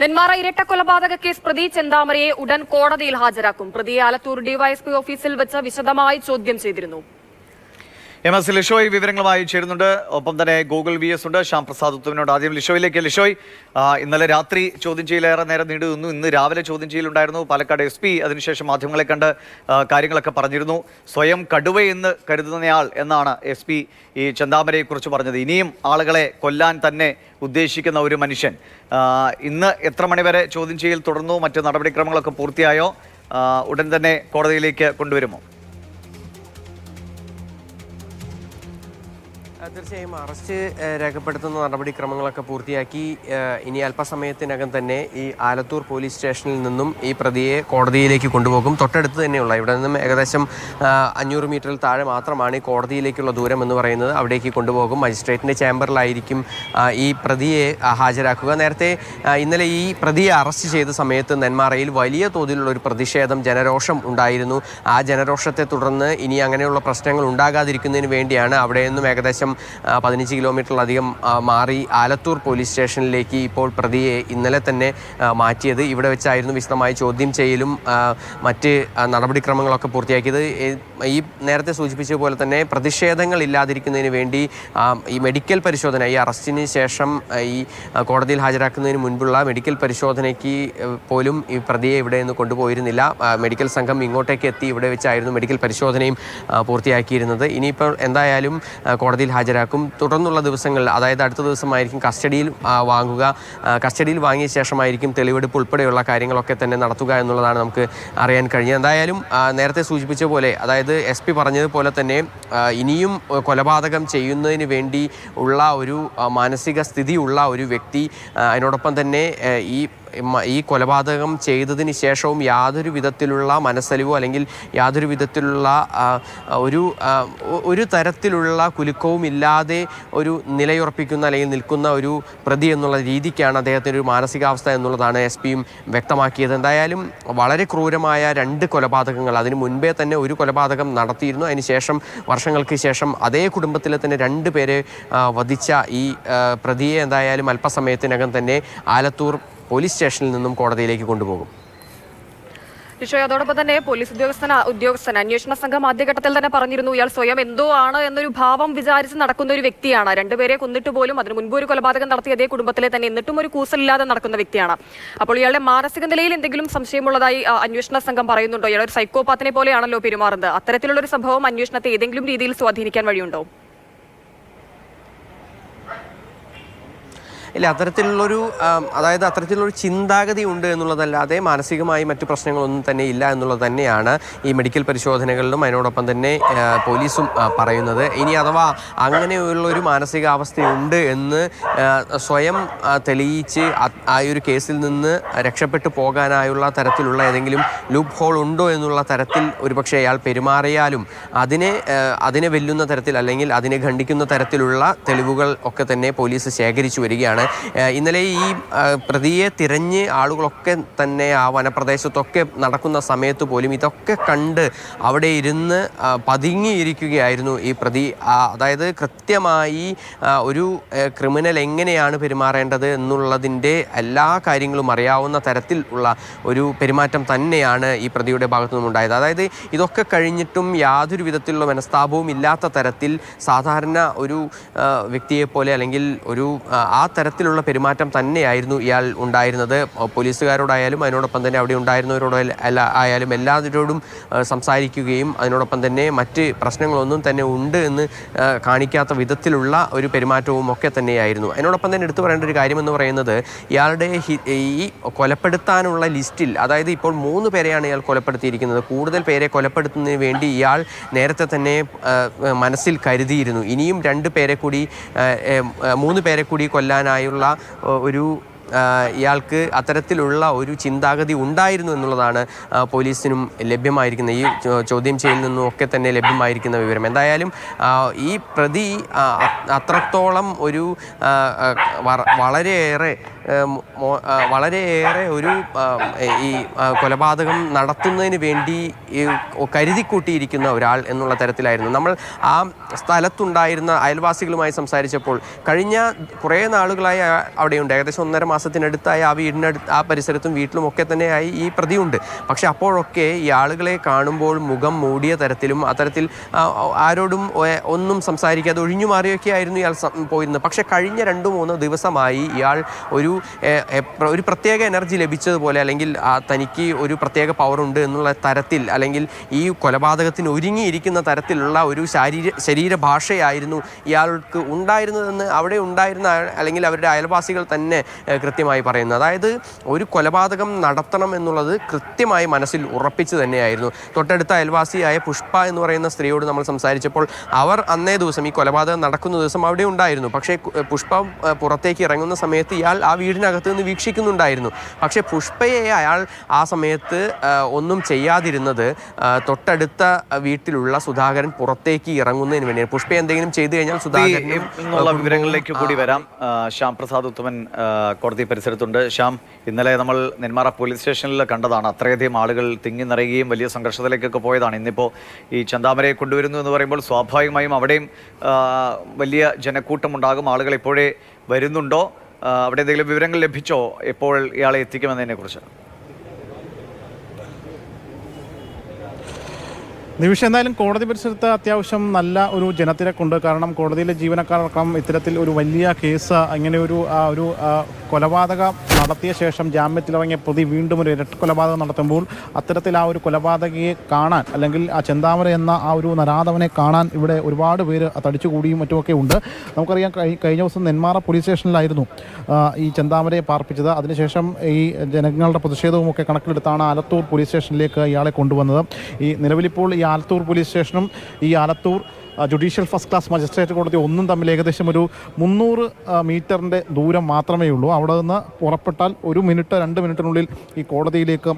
നെന്മാറ ഇരട്ട കൊലപാതക കേസ് പ്രതി ചെന്താമരയെ ഉടൻ കോടതിയിൽ ഹാജരാക്കും. പ്രതിയെ ആലത്തൂർ ഡിവൈഎസ്പി ഓഫീസിൽ വെച്ച് വിശദമായി ചോദ്യം ചെയ്തിരുന്നു. എം എസ് ലിഷോയ് വിവരങ്ങളുമായി ചേരുന്നുണ്ട്. ഒപ്പം തന്നെ ഗൂഗിൾ വി എസ് ഉണ്ട്. ശ്യാം പ്രസാദ് ഉത്തമിനോട് ആദ്യം ലിഷോയിലേക്ക്. ലിഷോയ് ഇന്നലെ രാത്രി ചോദ്യം ചെയ്യലേറെ നേരം നീണ്ടു നിന്നു. ഇന്ന് രാവിലെ ചോദ്യം ചെയ്യലുണ്ടായിരുന്നു. പാലക്കാട് എസ് പി അതിനുശേഷം മാധ്യമങ്ങളെ കണ്ട് കാര്യങ്ങളൊക്കെ പറഞ്ഞിരുന്നു. സ്വയം കടുവയെന്ന് കരുതുന്നയാൾ എന്നാണ് എസ് പി ഈ ചെന്താമരയെക്കുറിച്ച് പറഞ്ഞത്. ഇനിയും ആളുകളെ കൊല്ലാൻ തന്നെ ഉദ്ദേശിക്കുന്ന ഒരു മനുഷ്യൻ. ഇന്ന് എത്ര മണിവരെ ചോദ്യം ചെയ്യൽ തുടർന്നു? മറ്റ് നടപടിക്രമങ്ങളൊക്കെ പൂർത്തിയായോ? ഉടൻ തന്നെ കോടതിയിലേക്ക് കൊണ്ടുവരുമോ? തീർച്ചയായും അറസ്റ്റ് രേഖപ്പെടുത്തുന്ന നടപടിക്രമങ്ങളൊക്കെ പൂർത്തിയാക്കി. ഇനി അല്പസമയത്തിനകം തന്നെ ഈ ആലത്തൂർ പോലീസ് സ്റ്റേഷനിൽ നിന്നും ഈ പ്രതിയെ കോടതിയിലേക്ക് കൊണ്ടുപോകും. തൊട്ടടുത്ത് തന്നെയുള്ള ഇവിടെ നിന്നും ഏകദേശം അഞ്ഞൂറ് മീറ്ററിൽ താഴെ മാത്രമാണ് ഈ കോടതിയിലേക്കുള്ള ദൂരം എന്ന് പറയുന്നത്. അവിടേക്ക് കൊണ്ടുപോകും. മജിസ്ട്രേറ്റിന്റെ ചേംബറിലായിരിക്കും ഈ പ്രതിയെ ഹാജരാക്കുക. നേരത്തെ ഇന്നലെ ഈ പ്രതിയെ അറസ്റ്റ് ചെയ്ത സമയത്ത് നെന്മാറയിൽ വലിയ തോതിലുള്ള ഒരു പ്രതിഷേധം ജനരോഷം ഉണ്ടായിരുന്നു. ആ ജനരോഷത്തെ തുടർന്ന് ഇനി അങ്ങനെയുള്ള പ്രശ്നങ്ങൾ ഉണ്ടാകാതിരിക്കുന്നതിന് വേണ്ടിയാണ് അവിടെ നിന്നും ഏകദേശം പതിനഞ്ച് കിലോമീറ്ററിലധികം മാറി ആലത്തൂർ പോലീസ് സ്റ്റേഷനിലേക്ക് ഇപ്പോൾ പ്രതിയെ ഇന്നലെ തന്നെ മാറ്റിയത്. ഇവിടെ വെച്ചായിരുന്നു വിശദമായി ചോദ്യം ചെയ്യലും മറ്റ് നടപടിക്രമങ്ങളൊക്കെ പൂർത്തിയാക്കിയത്. ഈ- നേരത്തെ സൂചിപ്പിച്ച പോലെ തന്നെ പ്രതിഷേധങ്ങൾ ഇല്ലാതിരിക്കുന്നതിന് വേണ്ടി ഈ മെഡിക്കൽ പരിശോധന ഈ അറസ്റ്റിന് ശേഷം ഈ കോടതിയിൽ ഹാജരാക്കുന്നതിന് മുൻപുള്ള മെഡിക്കൽ പരിശോധനയ്ക്ക് പോലും ഈ പ്രതിയെ ഇവിടെ നിന്ന് കൊണ്ടുപോയിരുന്നില്ല. മെഡിക്കൽ സംഘം ഇങ്ങോട്ടേക്ക് എത്തി ഇവിടെ വെച്ചായിരുന്നു മെഡിക്കൽ പരിശോധനയും പൂർത്തിയാക്കിയിരുന്നത്. ഇനിയിപ്പോൾ എന്തായാലും കോടതിയിൽ കോടതിയിൽ ഹാജരാക്കും. തുടർന്നുള്ള ദിവസങ്ങളിൽ അതായത് അടുത്ത ദിവസമായിരിക്കും കസ്റ്റഡിയിൽ വാങ്ങുക. കസ്റ്റഡിയിൽ വാങ്ങിയ ശേഷമായിരിക്കും തെളിവെടുപ്പ് ഉൾപ്പെടെയുള്ള കാര്യങ്ങളൊക്കെ തന്നെ നടത്തുക എന്നുള്ളതാണ് നമുക്ക് അറിയാൻ കഴിഞ്ഞത്. എന്തായാലും നേരത്തെ സൂചിപ്പിച്ച പോലെ അതായത് എസ് പി പറഞ്ഞതുപോലെ തന്നെ ഇനിയും കൊലപാതകം ചെയ്യുന്നതിന് വേണ്ടി ഉള്ള ഒരു മാനസിക സ്ഥിതിയുള്ള ഒരു വ്യക്തി അതിനോടൊപ്പം തന്നെ ഈ ഈ കൊലപാതകം ചെയ്തതിന് ശേഷവും യാതൊരു വിധത്തിലുള്ള മനസ്സലിവോ അല്ലെങ്കിൽ യാതൊരു വിധത്തിലുള്ള ഒരു ഒരു തരത്തിലുള്ള കുലുക്കവും ഇല്ലാതെ ഒരു നിലയുറപ്പിക്കുന്ന അല്ലെങ്കിൽ നിൽക്കുന്ന ഒരു പ്രതി എന്നുള്ള രീതിക്കാണ് അദ്ദേഹത്തിന്റെ ഒരു മാനസികാവസ്ഥ എന്നുള്ളതാണ് എസ് പിയും വ്യക്തമാക്കിയത്. എന്തായാലും വളരെ ക്രൂരമായ രണ്ട് കൊലപാതകങ്ങൾ അതിന് മുൻപേ തന്നെ ഒരു കൊലപാതകം നടത്തിയിരുന്നു. അതിനുശേഷം വർഷങ്ങൾക്ക് ശേഷം അതേ കുടുംബത്തിലെ തന്നെ രണ്ട് പേരെ വധിച്ച ഈ പ്രതിയെ എന്തായാലും അല്പസമയത്തിനകം തന്നെ ആലത്തൂർ പോലീസ് സ്റ്റേഷനിൽ നിന്നും കോടതിയിലേക്ക് കൊണ്ടുപോകും. ഋഷോ അതോടൊപ്പം തന്നെ പോലീസ് ഉദ്യോഗസ്ഥന ഉദ്യോഗസ്ഥൻ അന്വേഷണ സംഘം ആദ്യഘട്ടത്തിൽ തന്നെ പറഞ്ഞിരുന്നു ഇയാൾ സ്വയം എന്തോ ആണ് എന്നൊരു ഭാവം വിചാരിച്ച് നടക്കുന്ന ഒരു വ്യക്തിയാണ്. രണ്ടുപേരെ കൊന്നിട്ട് പോലും അതിന് മുൻപ് ഒരു കൊലപാതകം നടത്തിയ അതേ കുടുംബത്തിലെ തന്നെ എന്നിട്ടും ഒരു കൂസലില്ലാതെ നടക്കുന്ന വ്യക്തിയാണ്. അപ്പോൾ ഇയാളുടെ മാനസിക നിലയിൽ എന്തെങ്കിലും സംശയമുള്ളതായി അന്വേഷണ സംഘം പറയുന്നുണ്ടോ? ഇയാൾ ഒരു സൈക്കോപാത്തിനെ പോലെയാണല്ലോ പെരുമാറുന്നത്. അത്തരത്തിലുള്ള ഒരു സംഭവം അന്വേഷണത്തെ ഏതെങ്കിലും രീതിയിൽ സ്വാധീനിക്കാൻ വഴിയുണ്ടോ? ഇല്ല അത്തരത്തിലുള്ളൊരു അതായത് അത്തരത്തിലുള്ളൊരു ചിന്താഗതി ഉണ്ട് എന്നുള്ളതല്ലാതെ മാനസികമായി മറ്റു പ്രശ്നങ്ങളൊന്നും തന്നെ ഇല്ല എന്നുള്ളത് തന്നെയാണ് ഈ മെഡിക്കൽ പരിശോധനകളിലും അതിനോടൊപ്പം തന്നെ പോലീസും പറയുന്നത്. ഇനി അഥവാ അങ്ങനെയുള്ളൊരു മാനസികാവസ്ഥയുണ്ട് എന്ന് സ്വയം തെളിയിച്ച് ആ- ഒരു കേസിൽ നിന്ന് രക്ഷപ്പെട്ടു പോകാനായുള്ള തരത്തിലുള്ള ഏതെങ്കിലും ലൂപ്പ് ഹോൾ ഉണ്ടോ എന്നുള്ള തരത്തിൽ ഒരുപക്ഷെ അയാൾ പെരുമാറിയാലും അതിനെ അതിനെ വെല്ലുന്ന തരത്തിൽ അല്ലെങ്കിൽ അതിനെ ഖണ്ഡിക്കുന്ന തരത്തിലുള്ള തെളിവുകൾ ഒക്കെ തന്നെ പോലീസ് ശേഖരിച്ചു വരികയാണ്. ഇന്നലെ ഈ പ്രതിയെ തിരഞ്ഞ് ആളുകളൊക്കെ തന്നെ ആ വനപ്രദേശത്തൊക്കെ നടക്കുന്ന സമയത്ത് പോലും ഇതൊക്കെ കണ്ട് അവിടെ ഇരുന്ന് പതുങ്ങിയിരിക്കുകയായിരുന്നു ഈ പ്രതി. അതായത് കൃത്യമായി ഒരു ക്രിമിനൽ എങ്ങനെയാണ് പെരുമാറേണ്ടത് എന്നുള്ളതിന്റെ എല്ലാ കാര്യങ്ങളും അറിയാവുന്ന തരത്തിൽ ഉള്ള ഒരു പെരുമാറ്റം തന്നെയാണ് ഈ പ്രതിയുടെ ഭാഗത്തു നിന്നും ഉണ്ടായത് അതായത് ഇതൊക്കെ കഴിഞ്ഞിട്ടും യാതൊരു വിധത്തിലുള്ള മനസ്താപവും ഇല്ലാത്ത തരത്തിൽ സാധാരണ ഒരു വ്യക്തിയെപ്പോലെ അല്ലെങ്കിൽ ഒരു ആ, ആ തരത്തിലുള്ള പെരുമാറ്റം തന്നെയായിരുന്നു ഇയാൾ ഉണ്ടായിരുന്നത്. പോലീസുകാരോടായാലും അതിനോടൊപ്പം തന്നെ അവിടെ ഉണ്ടായിരുന്നവരോട് അല്ല ആയാലും എല്ലാവരോടും സംസാരിക്കുകയും അതിനോടൊപ്പം തന്നെ മറ്റ് പ്രശ്നങ്ങളൊന്നും തന്നെ ഉണ്ട് എന്ന് കാണിക്കാത്ത വിധത്തിലുള്ള ഒരു പെരുമാറ്റവും ഒക്കെ തന്നെയായിരുന്നു. അതിനോടൊപ്പം തന്നെ എടുത്തു പറയേണ്ട ഒരു കാര്യമെന്ന് പറയുന്നത് ഇയാളുടെ ഈ കൊലപ്പെടുത്താനുള്ള ലിസ്റ്റിൽ അതായത് ഇപ്പോൾ മൂന്ന് പേരെയാണ് ഇയാൾ കൊലപ്പെടുത്തിയിരിക്കുന്നത്. കൂടുതൽ പേരെ കൊലപ്പെടുത്തുന്നതിന് വേണ്ടി ഇയാൾ നേരത്തെ തന്നെ മനസ്സിൽ കരുതിയിരുന്നു. ഇനിയും രണ്ട് പേരെ കൂടി മൂന്ന് പേരെ കൂടി കൊല്ലാനായുള്ള ആ, ഒരു ഇയാൾക്ക് അത്തരത്തിലുള്ള ഒരു ചിന്താഗതി ഉണ്ടായിരുന്നു എന്നുള്ളതാണ് പോലീസിനും ലഭ്യമായിരിക്കുന്ന ഈ ചോദ്യം ചെയ്യലിൽ നിന്നും ഒക്കെ തന്നെ ലഭ്യമായിരിക്കുന്ന വിവരം. എന്തായാലും ഈ പ്രതി അത്രത്തോളം ഒരു വളരെയേറെ വളരെയേറെ ഒരു ഈ കൊലപാതകം നടത്തുന്നതിന് വേണ്ടി കരുതിക്കൂട്ടിയിരിക്കുന്ന ഒരാൾ എന്നുള്ള തരത്തിലായിരുന്നു. നമ്മൾ ആ സ്ഥലത്തുണ്ടായിരുന്ന അയൽവാസികളുമായി സംസാരിച്ചപ്പോൾ കഴിഞ്ഞ കുറേ നാളുകളായി അവിടെയുണ്ട്. ഏകദേശം ഒന്നര മാസത്തിനടുത്തായി ആ വീടിനടുത്ത് ആ പരിസരത്തും വീട്ടിലും ഒക്കെ തന്നെയായി ഈ പ്രതിയുണ്ട്. പക്ഷെ അപ്പോഴൊക്കെ ഈ ആളുകളെ കാണുമ്പോൾ മുഖം മൂടിയ തരത്തിലും അത്തരത്തിൽ ആരോടും ഒന്നും സംസാരിക്കാതെ ഒഴിഞ്ഞു മാറിയൊക്കെ ആയിരുന്നു ഇയാൾ പോയിരുന്നത്. പക്ഷെ കഴിഞ്ഞ രണ്ടു മൂന്ന് ദിവസമായി ഇയാൾ ഒരു ഒരു പ്രത്യേക എനർജി ലഭിച്ചതുപോലെ അല്ലെങ്കിൽ തനിക്ക് ഒരു പ്രത്യേക പവർ ഉണ്ട് എന്നുള്ള തരത്തിൽ അല്ലെങ്കിൽ ഈ കൊലപാതകത്തിന് ഒരുങ്ങിയിരിക്കുന്ന തരത്തിലുള്ള ഒരു ശാരീര ശരീരഭാഷയായിരുന്നു ഇയാൾക്ക് ഉണ്ടായിരുന്നതെന്ന് അവിടെ ഉണ്ടായിരുന്ന അല്ലെങ്കിൽ അവരുടെ അയൽവാസികൾ തന്നെ കൃത്യമായി പറയുന്നു. അതായത് ഒരു കൊലപാതകം നടത്തണം എന്നുള്ളത് കൃത്യമായി മനസ്സിൽ ഉറപ്പിച്ചു തന്നെയായിരുന്നു. തൊട്ടടുത്ത അയൽവാസിയായ പുഷ്പ എന്ന് പറയുന്ന സ്ത്രീയോട് നമ്മൾ സംസാരിച്ചപ്പോൾ അവർ അന്നേ ദിവസം ഈ കൊലപാതകം നടക്കുന്ന ദിവസം അവിടെ ഉണ്ടായിരുന്നു. പക്ഷേ പുഷ്പ പുറത്തേക്ക് ഇറങ്ങുന്ന സമയത്ത് ഇയാൾ ആ വീടിനകത്ത് നിന്ന് വീക്ഷിക്കുന്നുണ്ടായിരുന്നു. പക്ഷേ പുഷ്പയെ അയാൾ ആ സമയത്ത് ഒന്നും ചെയ്യാതിരുന്നത് തൊട്ടടുത്ത വീട്ടിലുള്ള സുധാകരൻ പുറത്തേക്ക് ഇറങ്ങുന്നതിന് വേണ്ടിയാണ്. പുഷ്പ എന്തെങ്കിലും ചെയ്തു കഴിഞ്ഞാൽ സുധാകരനുള്ള വിവരങ്ങളിലേക്ക് കൂടി വരാം. ശ്യാം പ്രസാദ് ഉത്തമൻ കോടതി പരിസരത്തുണ്ട്. ശ്യാം ഇന്നലെ നമ്മൾ നെന്മാറ പോലീസ് സ്റ്റേഷനിൽ കണ്ടതാണ്. അത്രയധികം ആളുകൾ തിങ്ങി നിറയുകയും വലിയ സംഘർഷത്തിലേക്കൊക്കെ പോയതാണ്. ഇന്നിപ്പോൾ ഈ ചന്താമരയെ കൊണ്ടുവരുന്നു എന്ന് പറയുമ്പോൾ സ്വാഭാവികമായും അവിടെയും വലിയ ജനക്കൂട്ടം ഉണ്ടാകും ആളുകൾ ഇപ്പോഴേ വരുന്നുണ്ടോ? അവിടെ എന്തെങ്കിലും വിവരങ്ങൾ ലഭിച്ചോ? എപ്പോൾ ഇയാളെ എത്തിക്കുമെന്നതിനെ കുറിച്ച് നിമിഷം എന്തായാലും കോടതി പരിസരത്ത് അത്യാവശ്യം നല്ല ഒരു ജനത്തിരക്കുണ്ട്. കാരണം കോടതിയിലെ ജീവനക്കാരടക്കം ഇത്തരത്തിൽ ഒരു വലിയ കേസ് അങ്ങനെ ഒരു ഒരു കൊലപാതകം നടത്തിയ ശേഷം ജാമ്യത്തിലിറങ്ങിയ പ്രതി വീണ്ടും ഒരു ഇരട്ട കൊലപാതകം നടത്തുമ്പോൾ അത്തരത്തിൽ ആ ഒരു കൊലപാതകയെ കാണാൻ അല്ലെങ്കിൽ ആ ചെന്താമര എന്ന ആ ഒരു നരാധവനെ കാണാൻ ഇവിടെ ഒരുപാട് പേര് തടിച്ചുകൂടിയും മറ്റുമൊക്കെ ഉണ്ട്. നമുക്കറിയാം കഴിഞ്ഞ ദിവസം നെന്മാറ പോലീസ് സ്റ്റേഷനിലായിരുന്നു ഈ ചെന്താമരയെ പാർപ്പിച്ചത്. അതിനുശേഷം ഈ ജനങ്ങളുടെ പ്രതിഷേധവും ഒക്കെ കണക്കിലെടുത്താണ് ആലത്തൂർ പോലീസ് സ്റ്റേഷനിലേക്ക് ഇയാളെ കൊണ്ടുവന്നത്. ഈ നിലവിലിപ്പോൾ ഈ ആലത്തൂർ പോലീസ് സ്റ്റേഷനും ഈ Alathur judicial first class magistrate കോടതി ഒന്നും തമ്മിൽ ഏകദേശം ഒരു മുന്നൂറ് മീറ്ററിന്റെ ദൂരം മാത്രമേ ഉള്ളൂ. അവിടെ നിന്ന് പുറപ്പെട്ടാൽ ഒരു മിനിറ്റ് രണ്ട് മിനിറ്റിനുള്ളിൽ ഈ കോടതിയിലേക്ക്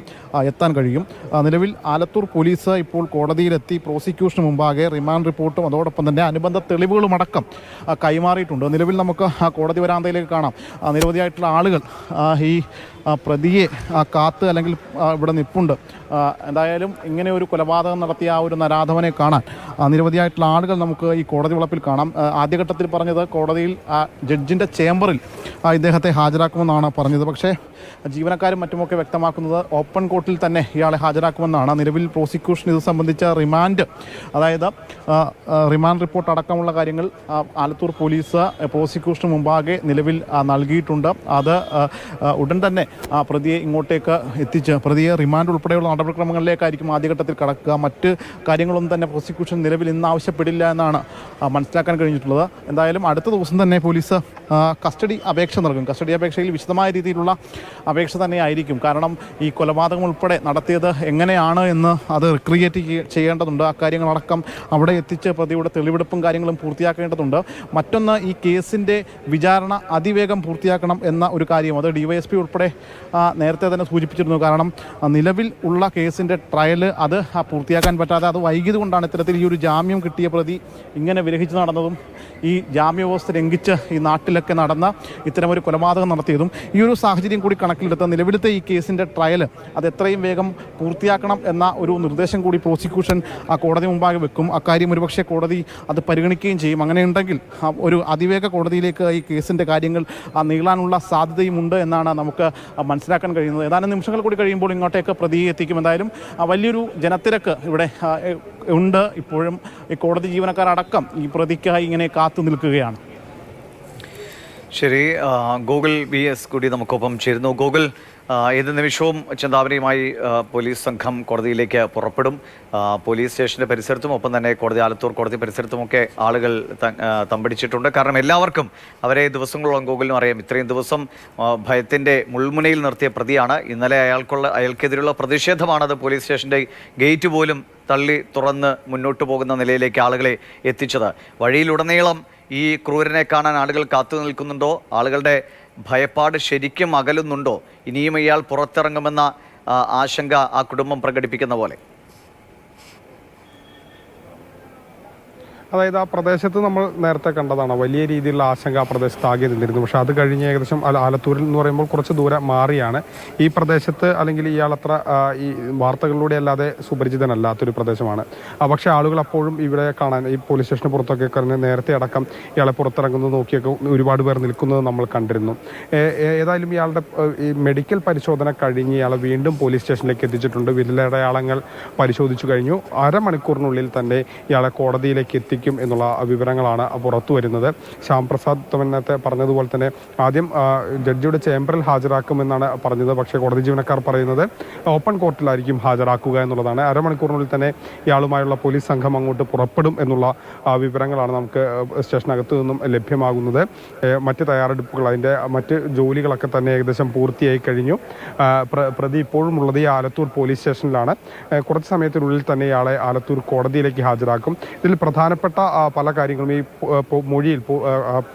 എത്താൻ കഴിയും. നിലവിൽ ആലത്തൂർ പോലീസ് ഇപ്പോൾ കോടതിയിലെത്തി. പ്രോസിക്യൂഷന് മുമ്പാകെ റിമാൻഡ് റിപ്പോർട്ടും അതോടൊപ്പം തന്നെ അനുബന്ധ തെളിവുകളും അടക്കം കൈമാറിയിട്ടുണ്ട്. നിലവിൽ നമുക്ക് കോടതി വരാന്തയിലേക്ക് കാണാം. നിരവധിയായിട്ടുള്ള ആളുകൾ ഈ പ്രതിയെ കാത്ത് അല്ലെങ്കിൽ ഇവിടെ നിൽപ്പുണ്ട് എന്തായാലും ഇങ്ങനെ ഒരു കൊലപാതകം നടത്തിയ ആ ഒരു നരാധവനെ കാണാൻ നിരവധിയായിട്ടുള്ള ആളുകൾ നമുക്ക് ഈ കോടതി വളപ്പിൽ കാണാം. ആദ്യഘട്ടത്തിൽ പറഞ്ഞത് കോടതിയിൽ ജഡ്ജിന്റെ ചേംബറിൽ ഇദ്ദേഹത്തെ ഹാജരാക്കുമെന്നാണ് പറഞ്ഞത്. പക്ഷേ ജീവനക്കാരും മറ്റുമൊക്കെ വ്യക്തമാക്കുന്നത് ഓപ്പൺ കോർട്ടിൽ തന്നെ ഇയാളെ ഹാജരാക്കുമെന്നാണ്. നിലവിൽ പ്രോസിക്യൂഷൻ ഇത് സംബന്ധിച്ച റിമാൻഡ് അതായത് റിമാൻഡ് റിപ്പോർട്ട് അടക്കമുള്ള കാര്യങ്ങൾ ആലത്തൂർ പോലീസ് പ്രോസിക്യൂഷന് മുമ്പാകെ നിലവിൽ നൽകിയിട്ടുണ്ട്. അത് ഉടൻ തന്നെ പ്രതിയെ ഇങ്ങോട്ടേക്ക് എത്തിച്ച് പ്രതിയെ റിമാൻഡ് ഉൾപ്പെടെയുള്ള നടപടിക്രമങ്ങളിലേക്കായിരിക്കും ആദ്യഘട്ടത്തിൽ കടക്കുക. മറ്റ് കാര്യങ്ങളൊന്നും തന്നെ പ്രോസിക്യൂഷൻ നിലവിൽ ഇന്ന് ആവശ്യപ്പെടില്ല. എന്നാണ് മനസ്സിലാക്കാൻ കഴിഞ്ഞിട്ടുള്ളത്. എന്തായാലും അടുത്ത ദിവസം തന്നെ പോലീസ് കസ്റ്റഡി അപേക്ഷ നൽകും. കസ്റ്റഡി അപേക്ഷയിൽ വിശദമായ രീതിയിലുള്ള അപേക്ഷ തന്നെ ആയിരിക്കും കാരണം ഈ കൊലപാതകം ഉൾപ്പെടെ നടത്തിയത് എങ്ങനെയാണ് എന്ന് അത് റിക്രിയേറ്റ് ചെയ്യേണ്ടതുണ്ട്. അക്കാര്യങ്ങളടക്കം അവിടെ എത്തിച്ച് പ്രതിയുടെ തെളിവെടുപ്പും കാര്യങ്ങളും പൂർത്തിയാക്കേണ്ടതുണ്ട്. മറ്റൊന്ന് ഈ കേസിന്റെ വിചാരണ അതിവേഗം പൂർത്തിയാക്കണം എന്ന ഒരു കാര്യം. അത് ഡിവൈഎസ്പി ഉൾപ്പെടെ നേരത്തെ തന്നെ സൂചിപ്പിച്ചിരുന്നു. കാരണം നിലവിൽ ഉള്ള കേസിന്റെ ട്രയൽ അത് പൂർത്തിയാക്കാൻ പറ്റാതെ അത് വൈകിയത് കൊണ്ടാണ് ഇത്തരത്തിൽ ഈ ഒരു ജാമ്യം കിട്ടിയ പ്രതി ഇങ്ങനെ വിരഹിച്ച് നടന്നതും ഈ ജാമ്യവ്യവസ്ഥ ലംഘിച്ച് ഈ നാട്ടിലൊക്കെ നടന്ന ഇത്തരമൊരു കൊലപാതകം നടത്തിയതും ഈ ഒരു സാഹചര്യം കൂടി കണക്കിലെടുത്ത് നിലവിലത്തെ ഈ കേസിന്റെ ട്രയൽ അത് എത്രയും വേഗം പൂർത്തിയാക്കണം എന്ന ഒരു നിർദ്ദേശം കൂടി പ്രോസിക്യൂഷൻ ആ കോടതി മുമ്പാകെ വെക്കും. അക്കാര്യം ഒരുപക്ഷെ കോടതി അത് പരിഗണിക്കുകയും ചെയ്യും. അങ്ങനെയുണ്ടെങ്കിൽ ഒരു അതിവേഗ കോടതിയിലേക്ക് ഈ കേസിന്റെ കാര്യങ്ങൾ നീളാനുള്ള സാധ്യതയുമുണ്ട് എന്നാണ് നമുക്ക് മനസ്സിലാക്കാൻ കഴിയുന്നത്. ഏതാനും നിമിഷങ്ങൾ കൂടി കഴിയുമ്പോൾ ഇങ്ങോട്ടേക്ക് പ്രതിയെ എത്തിക്കും. എന്തായാലും വലിയൊരു ജനത്തിരക്ക് ഇവിടെ ഉണ്ട്. ഇപ്പോഴും ഈ കോടതി ജീവനക്കാരടക്കം ഈ പ്രതിക്കായി ഇങ്ങനെ കാത്തു നിൽക്കുകയാണ്. ശരി ഗൂഗിൾ ബി എസ് കൂടി നമുക്കൊപ്പം ചേരുന്നു. ഗൂഗിൾ ഏത് നിമിഷവും ചന്താമരയുമായി പോലീസ് സംഘം കോടതിയിലേക്ക് പുറപ്പെടും. പോലീസ് സ്റ്റേഷന്റെ പരിസരത്തും ഒപ്പം തന്നെ കോടതി ആലത്തൂർ കോടതി പരിസരത്തുമൊക്കെ ആളുകൾ തമ്പടിച്ചിട്ടുണ്ട്. കാരണം എല്ലാവർക്കും അവരെ ദിവസങ്ങളോളം ഗൂഗിളിനും അറിയാം. ഇത്രയും ദിവസം ഭയത്തിന്റെ മുൾമുനയിൽ നിർത്തിയ പ്രതിയാണ്. ഇന്നലെ അയാൾക്കുള്ള അയാൾക്കെതിരെയുള്ള പ്രതിഷേധമാണത് പോലീസ് സ്റ്റേഷന്റെ ഗേറ്റ് പോലും തള്ളി തുറന്ന് മുന്നോട്ട് പോകുന്ന നിലയിലേക്ക് ആളുകളെ എത്തിച്ചത്. വഴിയിലുടനീളം ഈ ക്രൂരനെ കാണാൻ ആളുകൾ കാത്തു നിൽക്കുന്നുണ്ടോ? ആളുകളുടെ ഭയപ്പാട് ശരിക്കും അകലുന്നുണ്ടോ? ഇനിയും ഇയാൾ പുറത്തിറങ്ങുമെന്ന ആശങ്ക ആ കുടുംബം പ്രകടിപ്പിക്കുന്ന പോലെ. അതായത് ആ പ്രദേശത്ത് നമ്മൾ നേരത്തെ കണ്ടതാണ്. വലിയ രീതിയിലുള്ള ആശങ്ക ആ പ്രദേശത്ത് ആകെ നിന്നിരുന്നു പക്ഷെ അത് കഴിഞ്ഞ് ഏകദേശം ആല- ആലത്തൂരിൽ എന്ന് പറയുമ്പോൾ കുറച്ച് ദൂരെ മാറിയാണ്. ഈ പ്രദേശത്ത് അല്ലെങ്കിൽ ഇയാൾ അത്ര ഈ വാർത്തകളിലൂടെ അല്ലാതെ സുപരിചിതനല്ലാത്തൊരു പ്രദേശമാണ്. പക്ഷേ ആളുകൾ അപ്പോഴും ഇവിടെ കാണാൻ ഈ പോലീസ് സ്റ്റേഷന് പുറത്തൊക്കെ കറങ്ങി നേരത്തെ അടക്കം ഇയാളെ പുറത്തിറങ്ങുന്നത് നോക്കിയൊക്കെ ഒരുപാട് പേർ നിൽക്കുന്നത് നമ്മൾ കണ്ടിരുന്നു. ഏതായാലും ഇയാളുടെ മെഡിക്കൽ പരിശോധന കഴിഞ്ഞ് ഇയാളെ വീണ്ടും പോലീസ് സ്റ്റേഷനിലേക്ക് എത്തിച്ചിട്ടുണ്ട്. വിരലടയാളങ്ങൾ പരിശോധിച്ചു കഴിഞ്ഞു. അരമണിക്കൂറിനുള്ളിൽ തന്നെ ഇയാളെ കോടതിയിലേക്ക് എത്തിക്കും എന്നുള്ള വിവരങ്ങളാണ് പുറത്തു വരുന്നത്. ശ്യാം പ്രസാദ് പറഞ്ഞതുപോലെ തന്നെ ആദ്യം ജഡ്ജിയുടെ ചേംബറിൽ ഹാജരാക്കുമെന്നാണ് പറഞ്ഞത്. പക്ഷേ കോടതി ജീവനക്കാർ പറയുന്നത് ഓപ്പൺ കോർട്ടിലായിരിക്കും ഹാജരാക്കുക എന്നുള്ളതാണ്. അരമണിക്കൂറിനുള്ളിൽ തന്നെ ഇയാളുമായുള്ള പോലീസ് സംഘം അങ്ങോട്ട് പുറപ്പെടും എന്നുള്ള വിവരങ്ങളാണ് നമുക്ക് സ്റ്റേഷനകത്ത് നിന്നും ലഭ്യമാകുന്നത്. മറ്റ് തയ്യാറെടുപ്പുകൾ അതിന്റെ മറ്റ് ജോലികളൊക്കെ തന്നെ ഏകദേശം പൂർത്തിയായി കഴിഞ്ഞു. പ്രതി ഇപ്പോഴും ഉള്ളത് ഈ ആലത്തൂർ പോലീസ് സ്റ്റേഷനിലാണ്. കുറച്ച് സമയത്തിനുള്ളിൽ തന്നെ ഇയാളെ ആലത്തൂർ കോടതിയിലേക്ക് ഹാജരാക്കും. ഇതിൽ പ്രധാനപ്പെട്ട ആ, പല കാര്യങ്ങളും ഈ മൊഴിയിൽ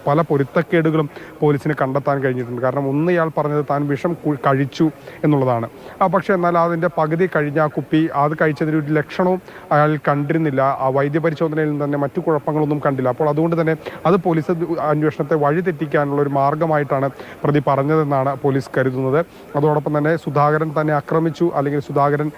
പല പൊരുത്തക്കേടുകളും പോലീസിന് കണ്ടെത്താൻ കഴിഞ്ഞിട്ടുണ്ട്. കാരണം ഒന്ന് ഇയാൾ പറഞ്ഞത് താൻ വിഷം കഴിച്ചു എന്നുള്ളതാണ്. പക്ഷേ എന്നാൽ അതിന്റെ പകുതി കഴിഞ്ഞ ആ കുപ്പി അത് കഴിച്ചതിന്റെ ഒരു ലക്ഷണവും അയാൾ കണ്ടിരുന്നില്ല. ആ വൈദ്യപരിശോധനയിൽ നിന്ന് തന്നെ മറ്റു കുഴപ്പങ്ങളൊന്നും കണ്ടില്ല. അപ്പോൾ അതുകൊണ്ട് തന്നെ അത് പോലീസ് അന്വേഷണത്തെ വഴിതെറ്റിക്കാനുള്ള ഒരു മാർഗമായിട്ടാണ് പ്രതി പറഞ്ഞതെന്നാണ് പോലീസ് കരുതുന്നത്. അതോടൊപ്പം തന്നെ സുധാകരൻ തന്നെ ആക്രമിച്ചു. അല്ലെങ്കിൽ സുധാകരൻ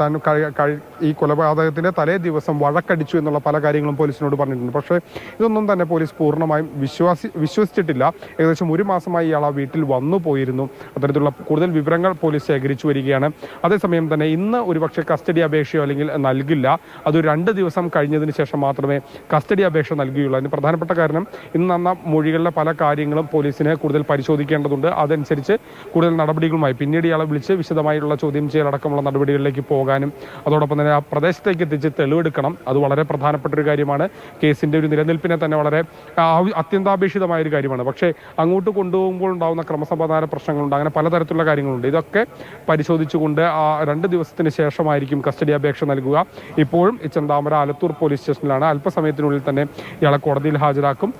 താൻ ഈ കൊലപാതകത്തിന്റെ തലേ ദിവസം വഴക്കടിച്ചു എന്നുള്ള പല കാര്യങ്ങളും പോലീസിനോട് പറഞ്ഞിട്ടുണ്ട്. പക്ഷേ ഇതൊന്നും തന്നെ പോലീസ് പൂർണമായും വിശ്വാസി വിശ്വസിച്ചിട്ടില്ല. ഏകദേശം ഒരു മാസമായി ഇയാൾ ആ വീട്ടിൽ വന്നു പോയിരുന്നു. അത്തരത്തിലുള്ള കൂടുതൽ വിവരങ്ങൾ പോലീസ് ശേഖരിച്ചു വരികയാണ്. അതേസമയം തന്നെ ഇന്ന് ഒരുപക്ഷെ കസ്റ്റഡി അപേക്ഷയോ അല്ലെങ്കിൽ നൽകില്ല. അത് രണ്ട് ദിവസം കഴിഞ്ഞതിന് ശേഷം മാത്രമേ കസ്റ്റഡി അപേക്ഷ നൽകുകയുള്ളൂ അതിന് പ്രധാനപ്പെട്ട കാരണം ഇന്ന് നന്ന മൊഴികളിലെ പല കാര്യങ്ങളും പോലീസിനെ കൂടുതൽ പരിശോധിക്കേണ്ടതുണ്ട്. അതനുസരിച്ച് കൂടുതൽ നടപടികളുമായി പിന്നീട് ഇയാളെ വിളിച്ച് വിശദമായിട്ടുള്ള ചോദ്യം ചെയ്യലടക്കമുള്ള നടപടികളിലേക്ക് പോകാനും അതോടൊപ്പം തന്നെ ആ പ്രദേശത്തേക്ക് എത്തിച്ച് തെളിവെടുക്കണം. അത് വളരെ പ്രധാനപ്പെട്ട ഒരു കാര്യമാണ്. കേസിന്റെ ഒരു നിലനിൽപ്പിനെ തന്നെ വളരെ അത്യന്താപേക്ഷിതമായ ഒരു കാര്യമാണ്. പക്ഷേ അങ്ങോട്ട് കൊണ്ടുപോകുമ്പോൾ ഉണ്ടാകുന്ന ക്രമസമാധാന പ്രശ്നങ്ങളുണ്ട്. അങ്ങനെ പലതരത്തിലുള്ള കാര്യങ്ങളുണ്ട്. ഇതൊക്കെ പരിശോധിച്ചുകൊണ്ട് ആ രണ്ട് ദിവസത്തിന് ശേഷമായിരിക്കും കസ്റ്റഡി അപേക്ഷ നൽകുക. ഇപ്പോഴും ചെന്താമര ആലത്തൂർ പോലീസ് സ്റ്റേഷനിലാണ്. അല്പസമയത്തിനുള്ളിൽ തന്നെ ഇയാളെ കോടതിയിൽ ഹാജരാക്കും.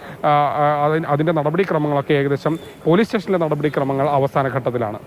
അതിന്റെ നടപടിക്രമങ്ങളൊക്കെ ഏകദേശം പോലീസ് സ്റ്റേഷനിലെ നടപടിക്രമങ്ങൾ അവസാന ഘട്ടത്തിലാണ്